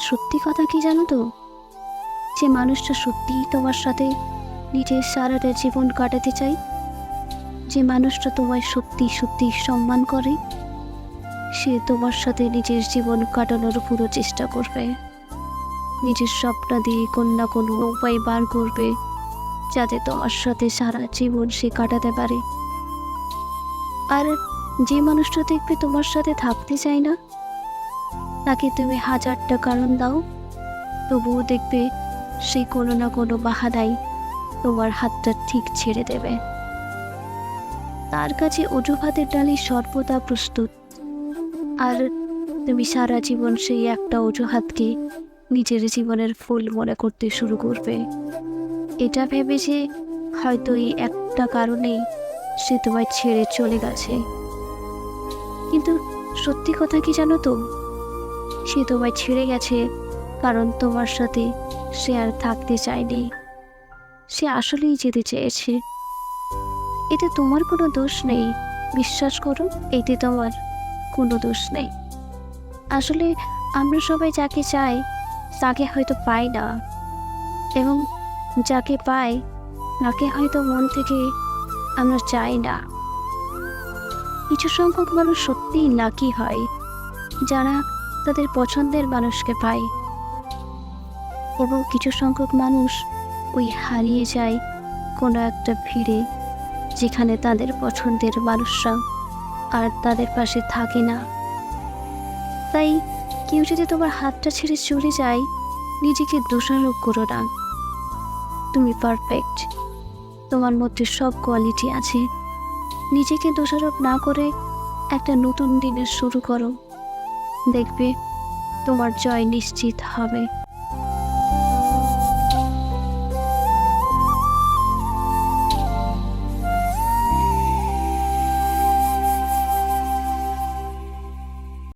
সত্যি কথা কি জানো তো? যে মানুষটা সত্যিই তোমার সাথে নিজের সারাটা জীবন কাটাতে চাই যে মানুষটা তোমায় সত্যি সত্যি সম্মান করে, সে তোমার সাথে নিজের জীবন কাটানোর পুরো চেষ্টা করবে। নিজের স্বপ্ন দিয়ে কোন না কোনো উপায় বার করবে, যাতে তোমার সাথে সারা জীবন সে কাটাতে পারে। আর যে মানুষটা দেখবে তোমার সাথে থাকতে চায় না তাকে তুমি হাজারটা কারণ দাও। তবুও দেখবে সে কোনো না কোনো বাহানায় তোমার হাতটা ঠিক ছেড়ে দেবে। তার কাছে অজুহাতের ডালি সর্বদা প্রস্তুত। আর তুমি সারা জীবন সেই একটা অজুহাতকে নিজের জীবনের ফুল মনে করতে শুরু করবে। এটা ভেবে যে হয়তো এই একটা কারণেই সে তোমায় ছেড়ে চলে গেছে। কিন্তু সত্যি কথা কি জানো তো? সে তোমায় ছেড়ে গেছে, কারণ তোমার সাথে সে আর থাকতে চায়নি। সে আসলেই যেতে চেয়েছে। এতে তোমার কোনো দোষ নেই, বিশ্বাস করো, এতে তোমার কোনো দোষ নেই। আসলে আমরা সবাই যাকে চাই, তাকে হয়তো পাই না। এবং যাকে পাই, তাকে হয়তো মন থেকে আমরা চাই না। কিছু সংখ্যক মানুষ সত্যিই লাকি হয়, যারা তাদের পছন্দের মানুষকে পায়। এবং কিছু সংখ্যক মানুষ ওই হারিয়ে যায় কোনো একটা ভিড়ে যেখানে তাদের পছন্দের মানুষরা আর তাদের পাশে থাকে না। তাই কেউ যদি তোমার হাতটা ছেড়ে চলে যায়, নিজেকে দোষারোপ করো না। তুমি পারফেক্ট তোমার মধ্যে সব কোয়ালিটি আছে। নিজেকে দোষারোপ না করে একটা নতুন দিনের শুরু করো। দেখবে তোমার জয় নিশ্চিত হবে।